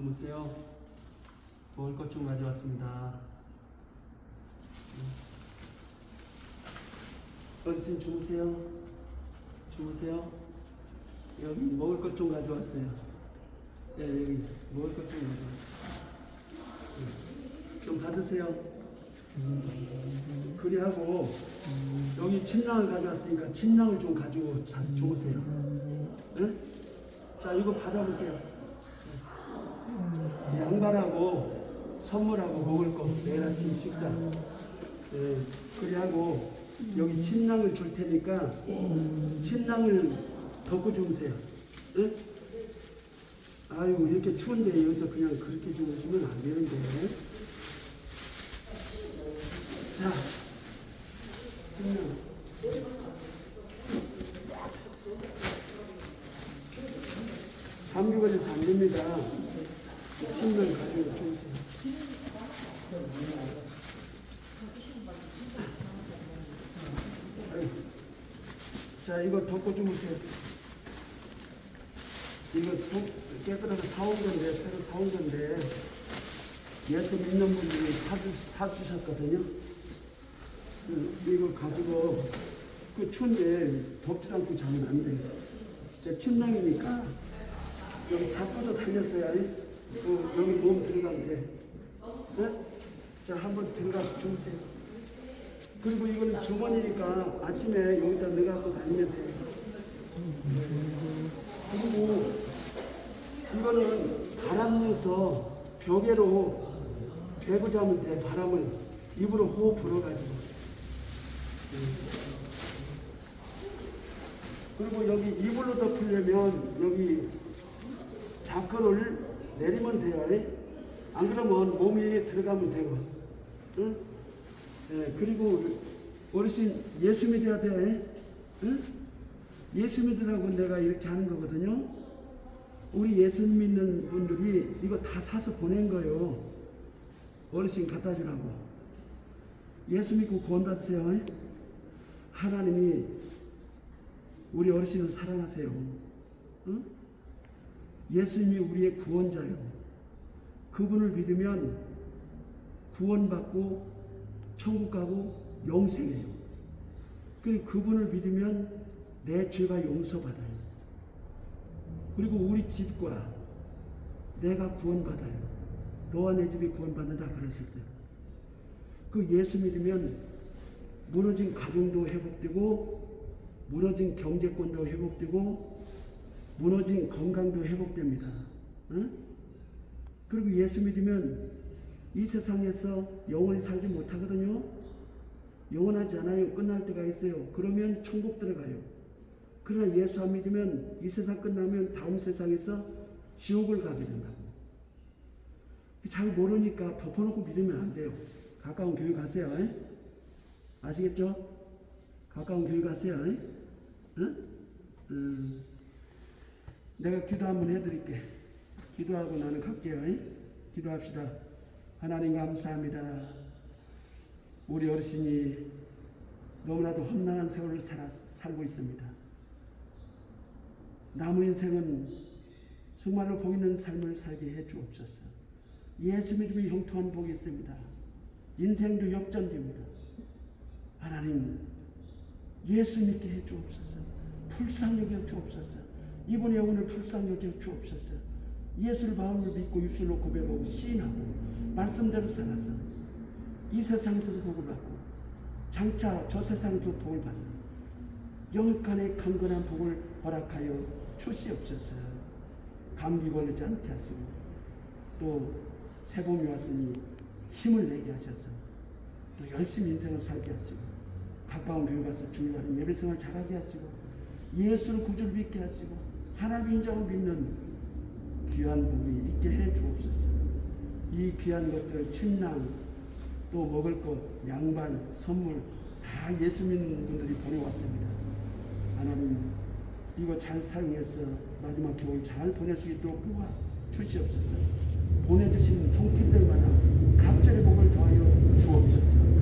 주무세요. 먹을 것 좀 가져왔습니다. 어르신 주무세요. 주무세요. 여기 먹을 것 좀 가져왔어요. 예, 여기 먹을 것 좀 가져왔어요. 예, 좀 받으세요. 그리하고 여기 침낭을 가져왔으니까 침낭을 좀 가지고 자, 주무세요. 예? 자, 이거 받아보세요. 양반하고 선물하고 먹을 거 내일 아침 식사. 예, 그리하고 여기 침낭을 줄 테니까 침낭을 덮고 주무세요. 예? 아유 이렇게 추운데 여기서 그냥 그렇게 주무시면 안 되는데. 자, 침낭. 감기 걸려서 안 됩니다. 침낭 가지고. 자, 이거 덮고 주무세요. 이거 속 깨끗하게 사온 건데, 새로 사온 건데, 예수 믿는 분들이 사주, 사주셨거든요. 그, 이걸 가지고, 그 추운데 덥지 않고 자면 안 돼요. 제 침낭이니까, 여기 자꾸도 달렸어요. 그, 여기 몸 들어가면 돼. 네? 자, 한번 들어가서 주무세요. 그리고 이거는 주머니니까 아침에 여기다 넣어갖고 다니면 돼요. 그리고 이거는 바람 내서 벽에로 베고 자면 돼. 바람을 입으로 호흡 불어가지고. 그리고 여기 이불로 덮으려면 여기 자크를 내리면 돼요. 안 그러면 몸이 들어가면 되고. 응? 예, 그리고 어르신 예수 믿어야 돼. 응? 예수 믿으라고 내가 이렇게 하는 거거든요. 우리 예수 믿는 분들이 이거 다 사서 보낸 거예요. 어르신 갖다 주라고. 예수 믿고 구원 받으세요. 하나님이 우리 어르신을 사랑하세요. 응? 예수님이 우리의 구원자요. 그분을 믿으면 구원받고 천국 가고 영생해요. 그리고 그분을 믿으면 내 죄가 용서받아요. 그리고 우리 집과 내가 구원받아요. 너와 내 집이 구원받는다 그러셨어요. 그 예수 믿으면 무너진 가정도 회복되고 무너진 경제권도 회복되고 무너진 건강도 회복됩니다. 응? 그리고 예수 믿으면 이 세상에서 영원히 살지 못하거든요. 영원하지 않아요. 끝날 때가 있어요. 그러면 천국 들어가요. 그러나 예수 안 믿으면 이 세상 끝나면 다음 세상에서 지옥을 가게 된다고. 잘 모르니까 덮어놓고 믿으면 안 돼요. 가까운 교회 가세요. 에? 아시겠죠? 가까운 교회 가세요. 에? 응? 음, 내가 기도 한번 해드릴게. 기도하고 나는 갈게요. 에? 기도합시다. 하나님 감사합니다. 우리 어르신이 너무나도 험난한 세월을 살아, 살고 있습니다. 남은 인생은 정말로 복 있는 삶을 살게 해 주옵소서. 예수 믿음이 형통한 복이 있습니다. 인생도 역전됩니다. 하나님, 예수 믿게 해 주옵소서. 불쌍 여겨 주옵소서. 이분의 영혼을 불쌍 여겨 주옵소서. 예수를 마음으로 믿고 입술로 고백하고 시인하고 말씀대로 살아서 이 세상에서도 복을 받고 장차 저 세상에도 복을 받는 영육간의 강건한 복을 허락하여 주시옵소서 감기 걸리지 않게 하시고 또 새봄이 왔으니 힘을 내게 하셔서 또 열심히 인생을 살게 하시고 가까운 교회 가서 주일날 예배생활 잘하게 하시고 예수를 구주를 믿게 하시고 하나님 인정을 믿는 귀한 복이 있게 해 주옵소서. 이 귀한 것들 침낭 또 먹을 것 양반 선물 다 예수 믿는 분들이 보내왔습니다. 하나님 이거 잘 사용해서 마지막 교회 잘 있도록 도와 주시옵소서. 보내주신 손길들마다 갑절의 복을 더하여 주옵소서.